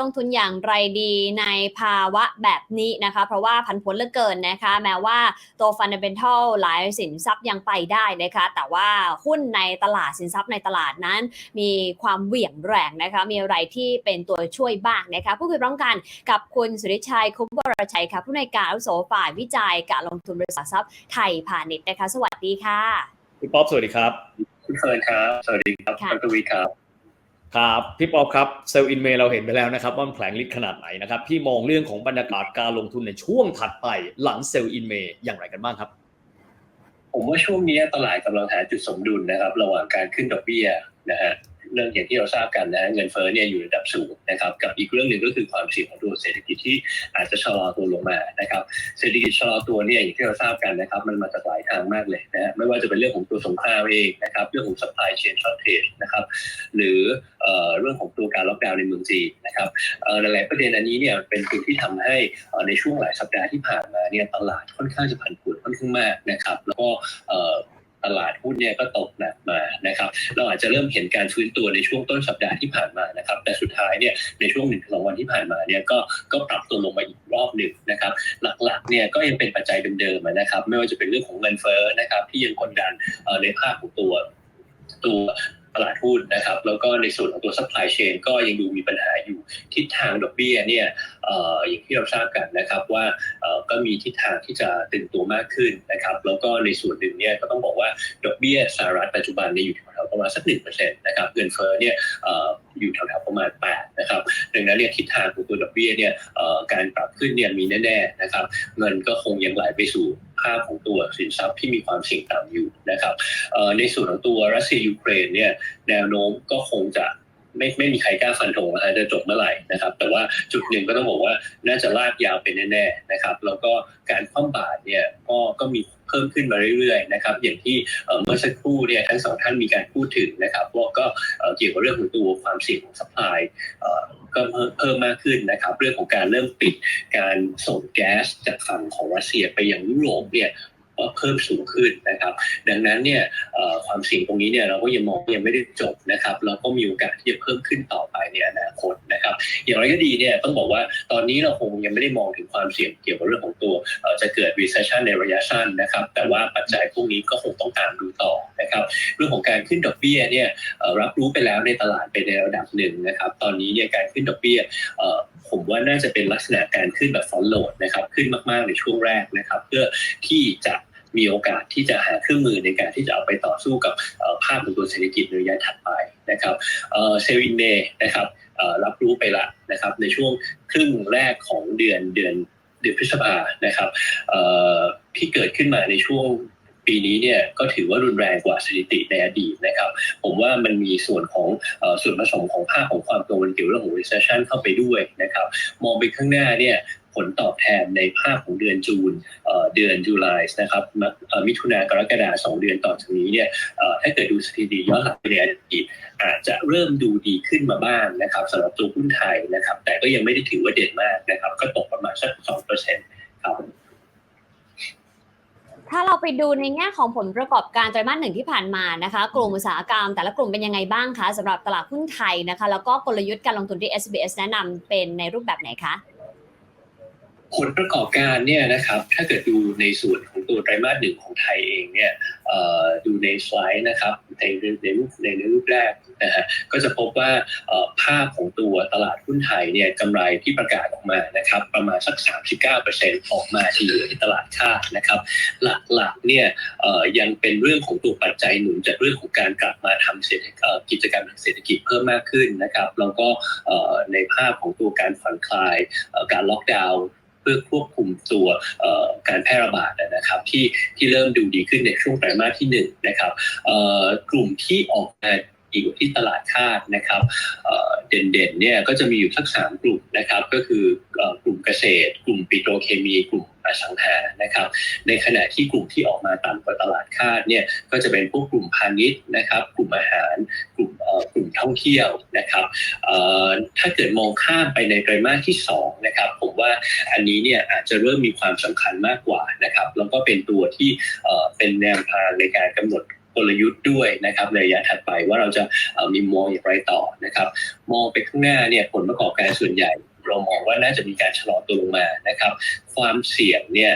ลงทุนอย่างไรดีในภาวะแบบนี้นะคะ เพราะว่าผันผวนเหลือเกินนะคะ แม้ว่าตัวฟันเดเ e นทัลหลายสินทรัพย์ยังไปได้นะคะ แต่ว่าหุ้นในตลาดสินทรัพย์ในตลาดนั้น มีความเหวี่ยงแรงนะคะ มีอะไรที่เป็นตัวช่วยบ้างนะคะผู้คุยพร้อมกันกับคุณสุริชัยคุ้มวรชัยค่ะผู้ในวยการอาวุโสฝ่ายวิจัยการลงทุนบริษัททรัพย์ไทยพาณิชย์นะคะ สวัสดีค่ะพี่ป๊อปสวัสดีครับคุณเฟิร์นครับ สวัสดีครับค่ะคุณทวีครับ ครับพี่ป๊อปครับเซลล์อินเมเราเห็นไปแล้วนะครับว่ามันแผลงฤทธิ์ขนาดไหนนะครับพี่มองเรื่องของบรรยากาศการลงทุนในช่วงถัดไปหลังเซลล์อินเมอย่างไรกันบ้างครับ ผมว่าช่วงนี้ตลาดกำลังหาจุดสมดุลนะครับ ระหว่างการขึ้นดอกเบี้ยนะฮะ เรื่องอย่างที่เราทราบกันนะเงินเฟ้อเนี่ยอยู่ระดับสูงนะครับกับอีกเรื่องหนึ่งก็คือความเสี่ยงของตัวเศรษฐกิจที่อาจจะชะลอตัวลงมานะครับเศรษฐกิจชะลอตัวเนี่ยอย่างที่เราทราบกันนะครับมันมาจากหลายทางมากเลยนะไม่ว่าจะเป็นเรื่องของตัวสงครามเองนะครับเรื่องของ supply chain shortage นะครับหรือเอ่อเรื่องของตัวการล็อกดาวน์ในเมืองจีนนะครับเอ่อหลายๆประเด็นอันนี้เนี่ยเป็นสิ่งที่ทำให้ในช่วงหลายสัปดาห์ที่ผ่านมาเนี่ยตลาดค่อนข้างจะผันผวนค่อนข้างมากนะครับแล้วก็ ลาดหุ้นเนี่ยก็ตกหนักมานะครับเราอาจจะเริ่มเห็นการฟื้นตัวในช่วงต้นสัปดาห์ที่ผ่านมานะครับแต่สุดท้ายเนี่ยในช่วงหนึ่งสองวันที่ผ่านมาเนี่ยก็ก็ปรับตัวลงมาอีกรอบหนึ่งนะครับหลักๆเนี่ยก็ยังเป็นปัจจัยเดิมๆนะครับไม่ว่าจะเป็นเรื่องของเงินเฟ้อนะครับที่ยังกดดันในภาคของตัวตัว ลาดหุ้นนะครับ แล้วก็ในส่วนของตัว supply chain ก็ยังดูมีปัญหาอยู่ทิศทางดอกเบี้ยเนี่ยออย่างที่เราทราบกันนะครับว่าก็มีทิศทางที่จะตึงตัวมากขึ้นนะครับ แล้วก็ในส่วนหนึ่งเนี่ยก็ต้องบอกว่าดอกเบี้ยสหรัฐปัจจุบันเนี่ยอยู่แถวๆประมาณสักหนึ่งเปอร์เซ็นต์นะครับเงินเฟ้อเนี่ยอยู่แถวๆประมาณแปดนะครับดังนั้นเนี่ยทิศทางของตัวดอกเบี้ยเนี่ยการปรับขึ้นเนี่ยมีแน่ๆนะครับ เงินก็คงยังไหลไปสู่ ภาพของตัวสินทรัพย์ที่มีความเสี่ยงต่ำอยู่นะครับในส่วนของตัวรัสเซียยูเครนเนี่ยแนวโน้มก็คงจะ ไม่ไม่มีใครกล้าฟันธงว่าจะจบเมื่อไหร่นะครับ แต่ว่าจุดหนึ่งก็ต้องบอกว่าน่าจะลากยาวไปแน่ๆนะครับ แล้วก็การคว่ำบาตรเนี่ยก็ก็มีเพิ่มขึ้นมาเรื่อยๆนะครับ อย่างที่เมื่อสักครู่เนี่ยทั้งสองท่านมีการพูดถึงนะครับว่าก็เกี่ยวกับเรื่องของตัวความเสี่ยงของ supply เอ่อก็เพิ่มมากขึ้นนะครับ เรื่องของการเริ่มปิดการส่งแก๊สจากฝั่งของรัสเซียไปยังยุโรปเนี่ย เพิ่มสูงขึ้นนะครับ ดังนั้นเนี่ยความเสี่ยงตรงนี้เนี่ยเราก็ยังมองยังไม่ได้จบนะครับแล้วก็มีโอกาสที่จะเพิ่มขึ้นต่อไปในอนาคตนะครับ อย่างไรก็ดีเนี่ยต้องบอกว่าตอนนี้เราคงยังไม่ได้มองถึงความเสี่ยงเกี่ยวกับเรื่องของตัวจะเกิด recession ในระยะสั้นนะครับ แต่ว่าปัจจัยพวกนี้ก็คงต้องตามดูต่อนะครับ เรื่องของการขึ้นดอกเบี้ยเนี่ยรับรู้ไปแล้วในตลาดไปในระดับหนึ่งนะครับ ตอนนี้เนี่ยการขึ้นดอกเบี้ยผมว่าน่าจะเป็นลักษณะการขึ้นแบบฟอนโหลดนะครับ ขึ้นมากๆในช่วงแรกนะครับ เพื่อที่จะ มีโอกาสที่จะหาเครื่องมือในการที่จะเอาไปต่อสู้กับภาพของตัวเศรษฐกิจในระยะถัดไปนะครับเซลล์อินเมนะครับรับรู้ไปละนะครับในช่วงครึ่งแรกของเดือนเดือนเดือนพฤษภานะครับที่เกิดขึ้นมาในช่วง ปีนี้เนี่ยก็ถือว่ารุนแรงกว่าสถิติในอดีตนะครับ ผมว่ามันมีส่วนของส่วนผสมของภาพของความกังวลเกี่ยวกับเรื่องของ recession เข้าไปด้วยนะครับ มองไปข้างหน้าเนี่ยผลตอบแทนในภาพของเดือนจูนเอ่อเดือนจุลายนะครับมกเอ่อมิถุนากรกฎาสองเดือนต่อจากนี้เนี่ยถ้าเกิดดูสถิติย้อนหลังไปในอดีตอาจจะเริ่มดูดีขึ้นมาบ้างนะครับสำหรับตัวหุ้นไทยนะครับ แต่ก็ยังไม่ได้ถือว่าเด่นมากนะครับ ก็ตกประมาณสักสองเปอร์เซ็นต์ครับ ถ้าเราไปดูในแง่ของผลประกอบการไตรมาสหนึ่งที่ผ่านมานะคะ กลุ่มอุตสาหกรรม แต่ละกลุ่มเป็นยังไงบ้างคะสำหรับตลาดหุ้นไทยนะคะ แล้วก็กลยุทธ์การลงทุนที่ SBS แนะนำเป็นในรูปแบบไหนคะ ผลประกอบการเนี่ยนะครับถ้าเกิดดูในส่วนของตัวไตรมาสหนึ่งของไทยเองเนี่ยดูในสไลด์นะครับในในรูปในรูปแรกนะฮะก็จะพบว่าภาพของตัวตลาดหุ้นไทยเนี่ยกำไรที่ประกาศออกมานะครับประมาณสัก 39%ออกมาที่เหลือที่ตลาดคาดนะครับหลักๆเนี่ยยังเป็นเรื่องของตัวปัจจัยหนุนจากเรื่องของการกลับมาทำเศรษฐกิจกรรมทางเศรษฐกิจเพิ่มมากขึ้นนะครับแล้วก็ในภาพของตัวการผ่อนคลายการล็อกดาวน์ พื่อควบคุมตัวการแพร่ระบาดนะครับที่ที่เริ่มดูดีขึ้นในช่วงไตรมาสที่หนึ่งนะครับกลุ่มที่ออกมาอีกว่ที่ตลาดคาดนะครับเด่นๆเนี่ยก็จะมีอยู่สักสามกลุ่มนะครับ ก็คือกลุ่มเกษตร กลุ่มปิโตรเคมีกลุ่ม อสังหานะครับ ในขณะที่กลุ่มที่ออกมาต่ำกว่าตลาดคาดเนี่ยก็จะเป็นพวกกลุ่มพาณิชย์นะครับ กลุ่มอาหารกลุ่มอ่อกลุ่มท่องเที่ยวนะครับเอ่อถ้าเกิดมองข้ามไปในไตรมาสที่สองนะครับผมว่าอันนี้เนี่ยอาจจะเริ่มมีความสำคัญมากกว่านะครับแล้วก็เป็นตัวที่เอ่อเป็นแนวทางในการกำหนดกลยุทธ์ด้วยนะครับในระยะถัดไปว่าเราจะเอ่อมีมองอย่างไรต่อนะครับ มองไปข้างหน้าเนี่ยผลประกอบการส่วนใหญ่ เรามองว่าน่าจะมีการชะลอตัวลงมานะครับ ความเสี่ยงเนี่ย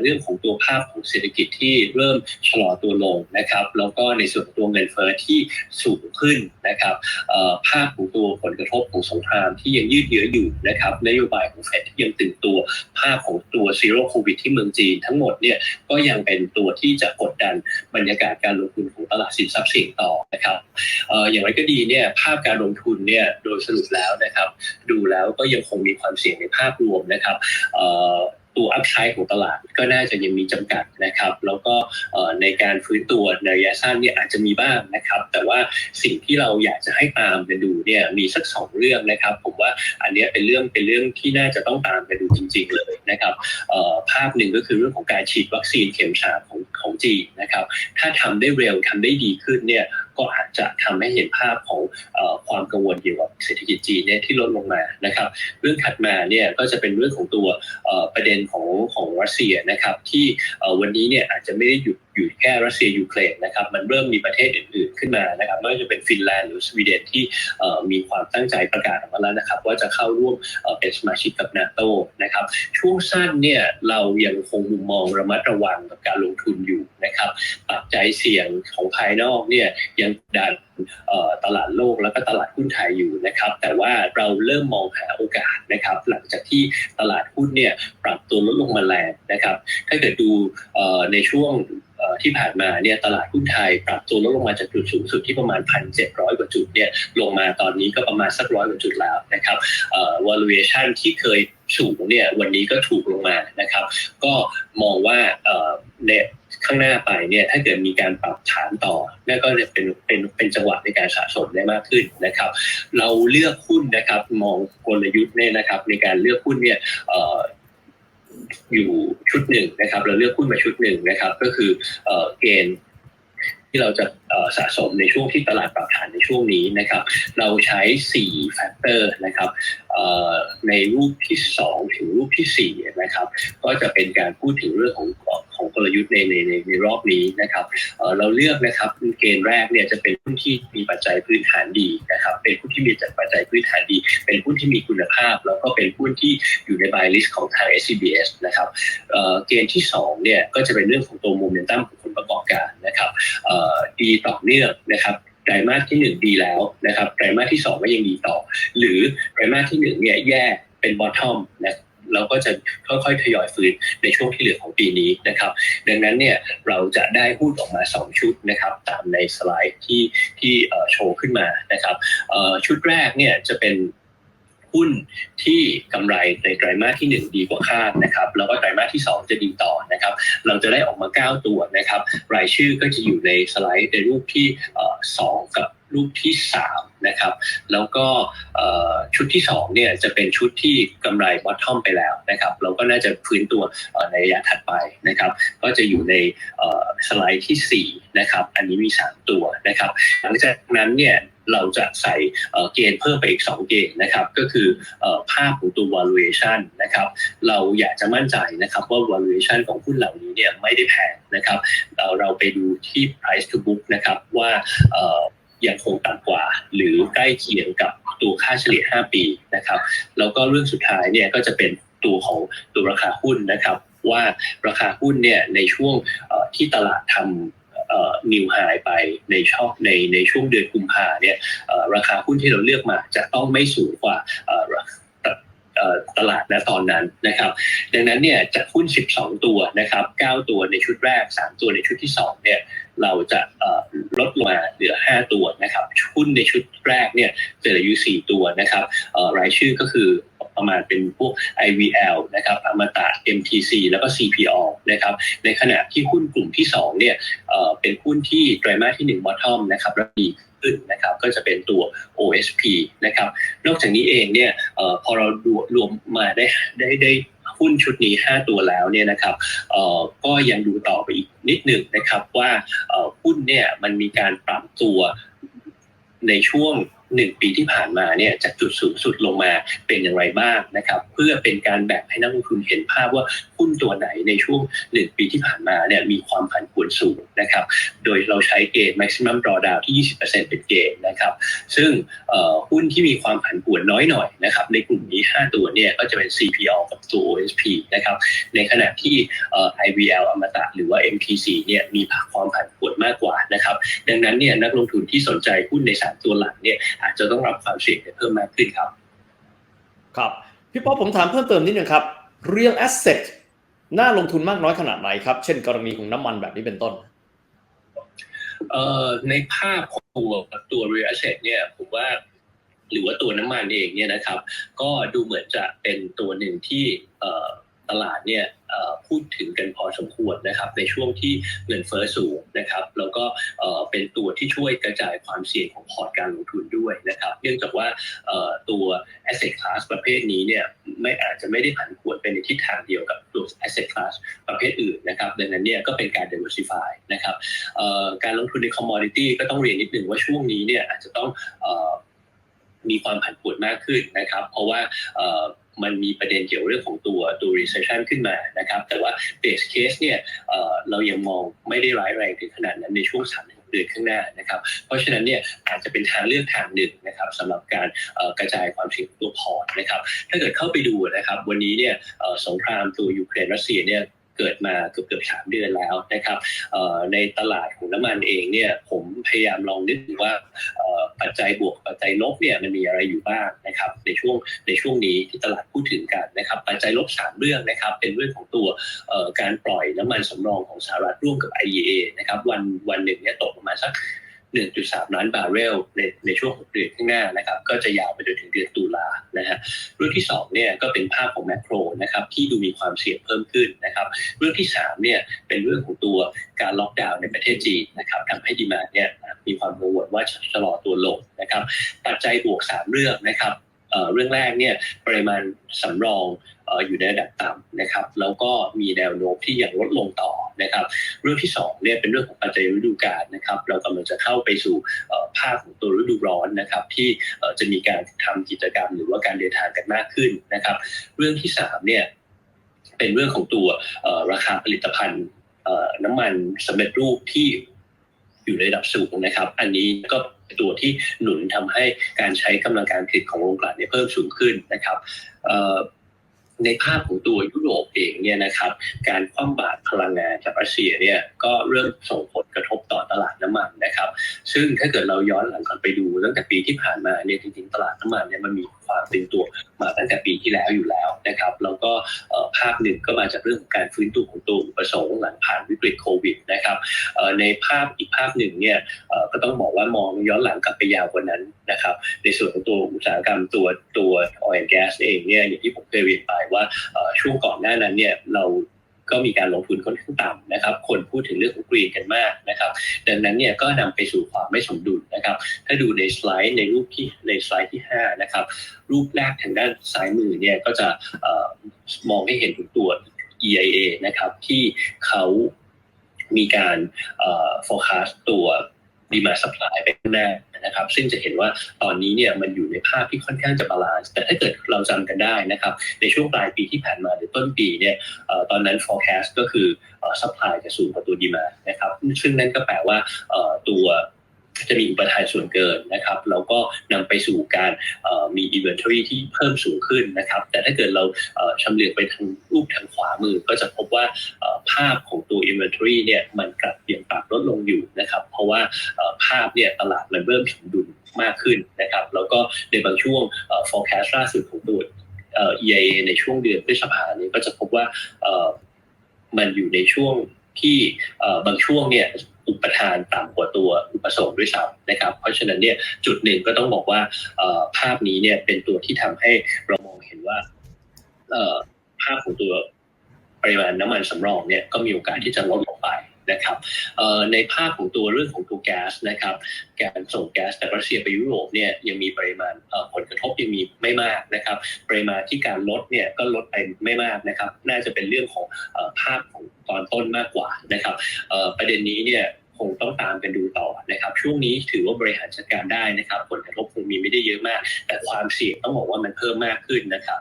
เรื่องของตัวภาพของเศรษฐกิจที่เริ่มชะลอตัวลงนะครับ แล้วก็ในส่วนตัวเงินเฟ้อที่สูงขึ้นนะครับภาพของตัวผลกระทบของสงครามที่ยังยืดเยื้ออยู่นะครับนโยบายของเฟดที่ยังตึงตัวภาพของตัวซีโร่โควิดที่เมืองจีนทั้งหมดเนี่ยก็ยังเป็นตัวที่จะกดดันบรรยากาศการลงทุนของตลาดสินทรัพย์เสี่ยงต่อนะครับออย่างไรก็ดีเนี่ยภาพการลงทุนเนี่ยโดยสรุปแล้วนะครับ ดูแล้วก็ยังคงมีความเสี่ยงในภาพรวมนะครับ ตัวอัพไซด์ของตลาดก็น่าจะยังมีจำกัดนะครับ แล้วก็ในการฟื้นตัวในระยะสั้นเนี่ยอาจจะมีบ้างนะครับ แต่ว่าสิ่งที่เราอยากจะให้ตามกันดูเนี่ยมีสักสองเรื่องนะครับ ผมว่าอันนี้เป็นเรื่องเป็นเรื่องที่น่าจะต้องตามกันดูจริง ๆ เลยนะครับภาพหนึ่งก็คือเรื่องของการฉีดวัคซีนเข็มสามของของจีนนะครับ ถ้าทำได้เร็วทำได้ดีขึ้นเนี่ย ก็อาจจะทำให้เห็นภาพของอความกังวลเกี่ยวกับเศรษฐกิจจีนเนี่ยที่ลดลงมานะครับ เรื่องถัดมาเนี่ยก็จะเป็นเรื่องของตัวประเด็นของของรัสเซียนะครับที่วันนี้เนี่ยอาจจะไม่ได้หยุด อยู่แค่รัสเซียยูเครนนะครับมันเริ่มมีประเทศอื่น ๆขึ้นมานะครับไม่ว่าจะเป็นฟินแลนด์หรือสวีเดนที่มีความตั้งใจประกาศออกมาแล้วนะครับว่าจะเข้าร่วมเป็นสมาชิกกับนาโตนะครับช่วงสั้นเนี่ยเรายังคงมุมมองระมัดระวังกับการลงทุนอยู่นะครับปัจจัยเสี่ยงของภายนอกเนี่ยยังดันตลาดโลกแล้วก็ตลาดหุ้นไทยอยู่นะครับแต่ว่าเราเริ่มมองหาโอกาสนะครับหลังจากที่ตลาดหุ้นเนี่ยปรับตัวลดลงมาแรงนะครับถ้าเกิดดูในช่วง ที่ผ่านมาเนี่ยตลาดหุ้นไทยปรับตัวลดลงมาจากจุดสูงสุดที่ประมาณ 1,700 กว่าจุดเนี่ยลงมาตอนนี้ก็ประมาณสักร้อยกว่าจุดแล้วนะครับเอ่อ valuation ที่เคยสูงเนี่ยวันนี้ก็ถูกลงมานะครับ ก็มองว่าเนี่ยข้างหน้าไปเนี่ยถ้าเกิดมีการปรับฐานต่อนั่นก็จะเป็นเป็นเป็นจังหวะในการสะสมได้มากขึ้นนะครับ เราเลือกหุ้นนะครับมองกลยุทธ์เนี่ยนะครับในการเลือกหุ้นเนี่ย อยู่ชุดหนึ่งนะครับเราเลือกหุ้นมาชุดหนึ่งนะครับ ก็คือเออเกณฑ์ ที่เราจะสะสมในช่วงที่ตลาดปรับฐานในช่วงนี้นะครับ เราใช้ 4 แฟกเตอร์นะครับในรูปที่ 2 ถึงรูปที่ 4 นะครับ ก็จะเป็นการพูดถึงเรื่องของของกลยุทธ์ในในในในรอบนี้นะครับเราเลือกนะครับเกณฑ์แรกเนี่ยจะเป็นหุ้นที่มีปัจจัยพื้นฐานดีนะครับ เป็นหุ้นที่มีปัจจัยพื้นฐานดี เป็นหุ้นที่มีคุณภาพ แล้วก็เป็นหุ้นที่อยู่ใน buy list ของทาง SCBS นะครับเกณฑ์ที่2เนี่ยก็จะเป็นเรื่องของตัวโมเมนตัมของ การนะครับดีต่อเนื่องนะครับไตรมาสที่ 1 ดีแล้วนะครับไตรมาสที่ 2 ก็ยังดีต่อ หรือไตรมาสที่1เนี่ยแย่เป็นบอททอมนะเราก็จะค่อยๆ ทยอยฟื้นในช่วงที่เหลือของปีนี้นะครับ ดังนั้นเนี่ยเราจะได้หุ้นออกมา 2 ชุดนะครับตามในสไลด์ที่ที่โชว์ขึ้นมานะครับชุดแรกเนี่ยจะเป็น หุ้นที่กำไรในไตรมาสที่ 1 ดีกว่าคาดนะครับแล้วก็ไตรมาสที่ 2 จะดีต่อนะครับเราจะได้ออกมา 9 ตัวนะครับรายชื่อก็จะอยู่ในสไลด์ในรูปที่เอ่อสองกับรูปที่ 3 นะครับ แล้วก็ชุดที่ 2 เนี่ยจะเป็นชุดที่กำไรบอททอมไปแล้วนะครับ เราก็น่าจะฟื้นตัวในระยะถัดไปนะครับ ก็จะอยู่ในสไลด์ที่ 4 นะครับ อันนี้มี 3 ตัวนะครับ หลังจากนั้นเนี่ย เราจะใส่เกณฑ์เพิ่มไปอีก 2 เกณฑ์นะครับ ก็คือภาพของตัว valuation นะครับ เราอยากจะมั่นใจนะครับว่า valuation ของหุ้นเหล่านี้เนี่ยไม่ได้แพงนะครับ เราเราไปดูที่ price to book นะครับว่ายังคงต่ำกว่า หรือใกล้เคียงกับตัวค่าเฉลี่ย 5 ปีนะครับ แล้วก็เรื่องสุดท้ายเนี่ยก็จะเป็นตัวของตัวราคาหุ้นนะครับ ว่าราคาหุ้นเนี่ยในช่วงที่ตลาดทำ นิวไฮไปในช่องในในช่วงเดือนกุมภาเนี่ยเอ่อราคาหุ้นที่เราเลือกมาจะต้องไม่สูงกว่า ตลาดณตอนนั้นนะครับ ดังนั้นเนี่ยจากหุ้น 12 ตัวนะครับ 9 ตัวในชุดแรก 3 ตัวในชุดที่ 2 เนี่ยเราจะลดมาเหลือ 5 ตัวนะครับหุ้นในชุดแรกเนี่ยจะเหลืออยู่ 4 ตัวนะครับรายชื่อก็คือประมาณเป็นพวก IVL นะครับอมตะ MTC แล้วก็ CPO นะครับ ในขณะที่หุ้นกลุ่มที่ 2 เนี่ยเเป็นหุ้นที่ไตรมาสที่1 bottom นะครับแล้วดี ขึ้นนะครับก็จะเป็นตัว OSP นะครับนอกจากนี้เองเนี่ยออพอเรารวมมาได้ได้ได้หุ้นชุดนี้ 5 ตัวแล้วเนี่ยนะครับก็ยังดูต่อไปอีกนิดหนึ่งนะครับว่าหุ้นเนี่ยมันมีการปรับตัวในช่วง หนึ่งปีที่ผ่านมาเนี่ยจากจุดสูงสุดลงมาเป็นอย่างไรบ้างนะครับเพื่อเป็นการแบ่งให้นักลงทุนเห็นภาพว่าหุ้นตัวไหนในช่วงหนึ่งปีที่ผ่านมาเนี่ยมีความผันผวนสูงนะครับโดยเราใช้เกณฑ์ maximum drawdown ที่ 20%เป็นเกณฑ์นะครับซึ่งหุ้นที่มีความผันผวนน้อยหน่อยนะครับในกลุ่มนี้ 5 ตัวเนี่ยก็จะเป็น CPO กับตัว OSP นะครับในขณะที่เอ่อ IVL อมตะหรือว่า MPC เนี่ยมีความผันผวนมากกว่านะครับดังนั้นเนี่ยนักลงทุนที่สนใจหุ้นในสามตัวหลังเนี่ยอาจจะต้องรับความเสี่ยงเพิ่มมากขึ้นครับ ครับพี่ป๊อปผมถามเพิ่มเติมนิดนึงครับ real asset น่าลงทุนมากน้อยขนาดไหนครับ เช่นกรณีของน้ำมันแบบนี้เป็นต้นเอ่อในภาพของตัวตัว real asset เนี่ยผมว่าหรือว่าตัวน้ำมันเองเนี่ยนะครับ ก็ดูเหมือนจะเป็นตัวหนึ่งที่เอ่อ ตลาดเนี่ยพูดถึงกันพอสมควรนะครับ ในช่วงที่เงินเฟ้อสูงนะครับ แล้วก็เป็นตัวที่ช่วยกระจายความเสี่ยงของพอร์ตการลงทุนด้วยนะครับ เนื่องจากว่าตัว asset class ประเภทนี้เนี่ยไม่อาจจะไม่ได้ผันผวนไปในทิศทางเดียวกับตัว asset class ประเภทอื่นนะครับดังนั้นเนี่ยก็เป็นการ diversify นะครับการลงทุนใน commodity ก็ต้องเรียนนิดหนึ่งว่าช่วงนี้เนี่ยอาจจะต้องมีความผันผวนมากขึ้นนะครับ เพราะว่า มันมีประเด็นเกี่ยวเรื่องของตัวตัว recession ขึ้นมานะครับ แต่ว่า base case เนี่ยเอ่อเรายังมองไม่ได้ร้ายแรงถึงขนาดนั้นในช่วงสามเดือนข้างหน้านะครับ เพราะฉะนั้นเนี่ยอาจจะเป็นทางเลือกทางหนึ่งนะครับสำหรับการกระจายความเสี่ยงตัวพอร์ตนะครับ ถ้าเกิดเข้าไปดูนะครับ วันนี้เนี่ยสงครามตัวยูเครนรัสเซียเนี่ยเกิดมาเกือบเกือบสามเดือนแล้วนะครับในตลาดของน้ำมันเองเนี่ยผมพยายามลองนึกดูว่า ปัจจัยบวกปัจจัยลบเนี่ยมันมีอะไรอยู่บ้างนะครับในช่วงในช่วงนี้ที่ตลาดพูดถึงกันนะครับปัจจัยลบสามเรื่องนะครับเป็นเรื่องของตัวการปล่อยน้ำมันสำรองของสหรัฐร่วมกับ IEA นะครับวันวันหนึ่งเนี่ยตกประมาณสัก 1.3 ล้านบาร์เรลในในช่วง 6 เดือนข้างหน้านะครับก็จะยาวไปจนถึงเดือนตุลานะฮะเรื่องที่2เนี่ยก็เป็นภาพของแมกโรนะครับที่ดูมีความเสี่ยงเพิ่มขึ้นนะครับเรื่องที่3เนี่ยเป็นเรื่องของตัวการล็อกดาวน์ในประเทศจีนนะครับทำให้ดีมาเนี่ยมีความกังวลว่าจะชะลอตัวลงนะครับปัจจัยบวก 3 เรื่องนะครับ เรื่องแรกเนี่ยปริมาณสำรองอยู่ในระดับต่ำนะครับ แล้วก็มีแนวโน้มที่ยังลดลงต่อนะครับ เรื่องที่2เนี่ยเป็นเรื่องของปัจจัยฤดูกาลนะครับ เรากำลังจะเข้าไปสู่ภาคของตัวฤดูร้อนนะครับ ที่จะมีการทำกิจกรรมหรือว่าการเดินทางกันมากขึ้นนะครับ เรื่องที่3เนี่ยเป็นเรื่องของตัวราคาผลิตภัณฑ์น้ำมันสำเร็จรูปที่ อยู่ในระดับสูงนะครับ อันนี้ก็เป็นตัวที่หนุนทำให้การใช้กำลังการผลิตของโรงกลั่นเนี่ยเพิ่มสูงขึ้นนะครับในภาพของตัวยุโรปเองเนี่ยนะครับการคว่ำบาตรพลังงานจากรัสเซียเนี่ยก็เริ่มส่งผลกระทบต่อตลาดน้ำมันนะครับ ซึ่งถ้าเกิดเราย้อนหลังกลับไปดูตั้งแต่ปีที่ผ่านมาเนี่ยจริงๆตลาดน้ำมันเนี่ยมันมี ความเป็นตัวมาตั้งแต่ปีที่แล้วอยู่แล้วนะครับแล้วก็ภาพหนึ่งก็มาจากเรื่องของการฟื้นตัวของตัวอุปสงค์หลังผ่านวิกฤตโควิดนะครับในภาพอีกภาพหนึ่งเนี่ยก็ต้องบอกว่ามองย้อนหลังกลับไปยาวกว่านั้นนะครับในส่วนของตัวอุตสาหกรรมตัวตัวออยล์แก๊สเองเนี่ยอย่างที่ผมเคยเรียนไปว่าช่วงก่อนหน้านั้นเนี่ยเรา ก็มีการลงทุนค่อนข้างต่ำนะครับ คนพูดถึงเรื่องของกรีนกันมากนะครับ ดังนั้นเนี่ยก็นำไปสู่ความไม่สมดุลนะครับ ถ้าดูในสไลด์ในรูปที่ในสไลด์ที่5นะครับ รูปแรกทางด้านซ้ายมือเนี่ยก็จะออมองให้เห็นถึงตัว EIA นะครับที่เขามีการ forecast ตัว ดีมาสป라이ไปข้างหน้านะครับ ซึ่งจะเห็นว่าตอนนี้เนี่ยมันอยู่ในภาพที่ค่อนข้างจะบาลานซ์แต่ถ้าเกิดเราจำกันได้นะครับ ในช่วงปลายปีที่ผ่านมาหรือต้นปีเนี่ยตอนนั้น forecast ก็คือเอ่อ supply จะสูงกว่าตัวดีมานะครับ ซึ่งนั่นก็แปลว่าตัว จะมีอุปทานส่วนเกินนะครับแล้วก็นำไปสู่การเอ่อมี inventory ที่เพิ่มสูงขึ้นนะครับ แต่ถ้าเกิดเราชำเลืองไปทางรูปทางขวามือ ก็จะพบว่าภาพของตัว inventory เนี่ยมันกลับเปลี่ยนปรับลดลงอยู่นะครับเพราะว่าภาพเนี่ยตลาดมันเริ่มสมดุลมากขึ้นนะครับ แล้วก็ในบางช่วงเอ่อ forecast ล่าสุดของตัวเอ่อ EIA ในช่วงเดือนพฤษภาเนี่ยก็จะพบว่ามันอยู่ในช่วงที่บางช่วงเนี่ยอุปทานต่ำกว่าตัวอุปสงค์ด้วยซ้ำนะครับ เพราะฉะนั้นเนี่ยจุดหนึ่งก็ต้องบอกว่าภาพนี้เนี่ยเป็นตัวที่ทำให้เรามองเห็นว่าภาพของตัวปริมาณน้ำมันสำรองเนี่ยก็มีโอกาสที่จะลด นะครับในภาพของตัวเรื่องของตัวแก๊สนะครับการส่งแก๊สจากรัสเซียไปยุโรปเนี่ยยังมีปริมาณผลกระทบยังมีไม่มากนะครับปริมาณที่การลดเนี่ยก็ลดไปไม่มากนะครับน่าจะเป็นเรื่องของอภาพของตอนต้นมากกว่านะครับประเด็นนี้เนี่ยคงต้องตามกันดูต่อนะครับ ช่วงนี้ถือว่าบริหารจัดการได้นะครับ ผลกระทบคงมีไม่ได้เยอะมาก แต่ความเสี่ยงต้องบอกว่ามันเพิ่มมากขึ้นนะครับ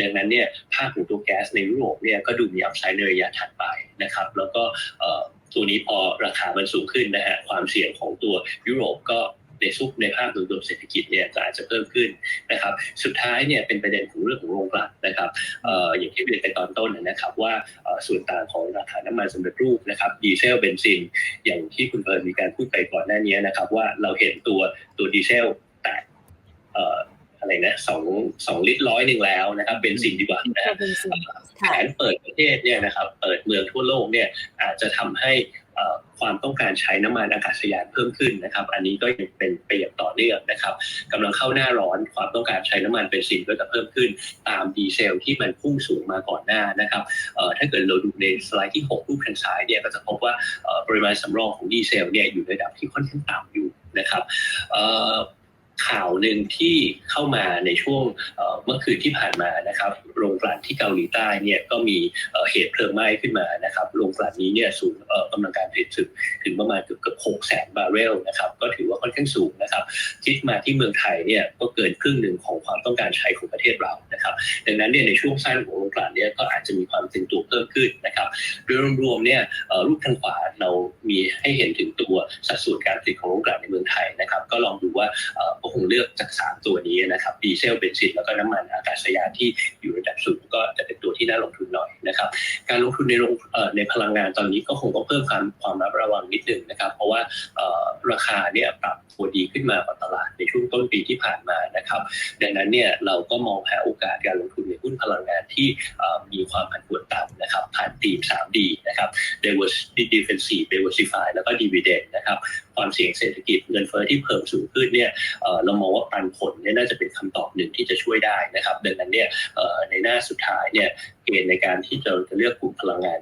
ดังนั้นเนี่ยภาพของตัวแก๊สในยุโรปเนี่ยก็ดูมีอัพไซด์ในระยะถัดไปนะครับ แล้วก็ ตัวนี้พอราคามันสูงขึ้นนะฮะความเสี่ยงของตัวยุโรปก็ในซุปในภาพรวมเศรษฐกิจเนี่ยก็อาจจะเพิ่มขึ้นนะครับ สุดท้ายเนี่ยเป็นประเด็นของเรื่องของโรงกลั่นนะครับอออย่างที่เรียนไปตอนต้นนะครับ ว่าส่วนต่างของราคาน้ำมันสำเร็จรูปนะครับดีเซลเบนซินอย่างที่คุณเพิร์นมีการพูดไปก่อนหน้านี้นะครับ ว่าเราเห็นตัวตัวดีเซลแตะเอ่ออะไรนะสองสองลิตรร้อยหนึ่งแล้วนะครับเบนซินดีกว่านะฮะเป็นสิ่งแผนเปิดประเทศเนี่ยนะครับเปิดเมืองทั่วโลกเนี่ยอาจจะทำให้เอ่อความต้องการใช้น้ำมันอากาศยานเพิ่มขึ้นนะครับ อันนี้ก็ยังเป็นไปอย่างต่อเนื่องนะครับกำลังเข้าหน้าร้อนความต้องการใช้น้ำมันเบนซินก็จะเพิ่มขึ้นตามดีเซลที่มันพุ่งสูงมาก่อนหน้านะครับเอ่อถ้าเกิดเราดูในสไลด์ที่ 6 รูปทางซ้ายเนี่ยก็จะพบว่าเอ่อปริมาณสำรองของดีเซลเนี่ยอยู่ในระดับที่ค่อนข้างต่ำอยู่นะครับเอ่อ ข่าวหนึ่งที่เข้ามาในช่วงเมื่อคืนที่ผ่านมานะครับ โรงกลั่นที่เกาหลีใต้เนี่ยก็มีเหตุเพลิงไหม้ขึ้นมานะครับ โรงกลั่นนี้เนี่ยสูงกำลังการผลิตถึงถึงประมาณเกือบเกือบหกแสนบาร์เรลนะครับ ก็ถือว่าค่อนข้างสูงนะครับ คิดมาที่เมืองไทยเนี่ยก็เกินครึ่งหนึ่งของความต้องการใช้ของประเทศเรานะครับ ดังนั้นเนี่ยในช่วงสั้นของโรงกลั่นเนี่ยก็อาจจะมีความตึงตัวเพิ่มขึ้นนะครับโดยรวมๆเนี่ยรูปทางขวาเรามีให้เห็นถึงตัวสัดส่วนการผลิตของโรงกลั่นในเมืองไทยนะครับ ก็ลองดูว่าก็คงเลือกจากสามตัวนี้นะครับดีเซลเบนซินแล้วก็น้ำมันอากาศยานที่อยู่ระดับสูงก็จะเป็นตัวที่น่าลงทุนหน่อยนะครับการลงทุนในงในพลังงานตอนนี้ก็คงต้องเพิ่มความความระมัดระวังนิดนึงนะครับ เพราะว่าราคาเนี่ยปรับตัวดีขึ้นมากว่าตลาดในช่วงต้นปีที่ผ่านมานะครับ ดังนั้นเนี่ยเราก็มองหาโอกาสการลงทุนในหุ้นพลังงานที่มีความผันผวนต่ำนะครับผ่านธีม 3D นะครับ diversity defensive diversify แล้วก็ dividend นะครับ ความเสี่ยงเศรษฐกิจเงินเฟ้อที่เพิ่มสูงขึ้นเนี่ยเรามองว่าปันผลเนี่ยน่าจะเป็นคำตอบหนึ่งที่จะช่วยได้นะครับดังนั้นเนี่ยในหน้าสุดท้ายเนี่ยเกณฑ์ในการที่เราจะเลือกกลุ่มพลังงาน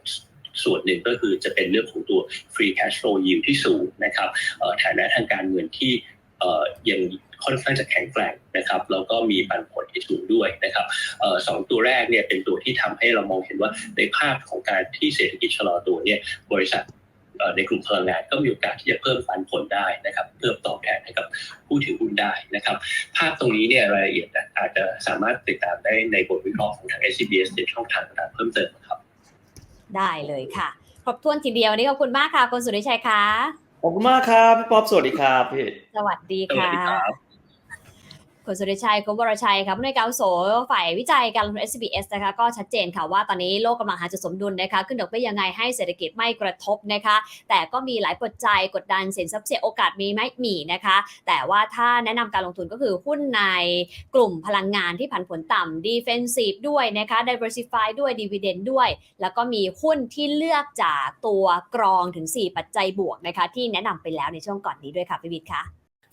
ส่วนหนึ่งก็คือจะเป็นเรื่องของตัว free cash flow yield ที่สูงนะครับฐานะทางการเงินที่ยังค่อนข้างจะแข็งแกร่งนะครับแล้วก็มีปันผลที่สูงด้วยนะครับออสองตัวแรกเนี่ยเป็นตัวที่ทำให้เรามองเห็นว่าในภาพของการที่เศรษฐกิจชะลอตัวเนี่ยบริษัท ในกลุ่มพลังงานก็มีโอกาสที่จะเพิ่มปันผลได้นะครับเพิ่มตอบแทนให้กับผู้ถือหุ้นได้นะครับภาพตรงนี้เนี่ยรายละเอียดอาจจะสามารถติดตามได้ในบทวิเคราะห์ของทาง SCBS ในช่องทางต่างๆเพิ่มเติมครับ ได้เลยค่ะครบถ้วนทีเดียววันนี้ขอบคุณมากค่ะคุณสุริชัยคะขอบคุณมากครับพี่ป๊อบสวัสดีครับพี่สวัสดีสวัสค่ะดี คุณสุริชัยคุณวรชัยครับผู้ในการอาวุโสฝ่ายวิจัยการลงทุน SBS นะคะก็ชัดเจนค่ะว่าตอนนี้โลกกำลังหาจุดสมดุลนะคะขึ้นดอกเบี้ยยังไงให้เศรษฐกิจไม่กระทบนะคะแต่ก็มีหลายปัจจัยกดดันสินทรัพย์เสี่ยงโอกาสมีไหมมีนะคะ แต่ว่าถ้าแนะนำการลงทุนก็คือหุ้นในกลุ่มพลังงานที่ผันผวนต่ำ defensive ด้วยนะคะ diversify ด้วย dividend ด้วย แล้วก็มีหุ้นที่เลือกจากตัวกรองถึง 4 ปัจจัยบวกนะคะที่แนะนำไปแล้วในช่วงก่อนนี้ด้วยค่ะพี่วิทย์ค่ะ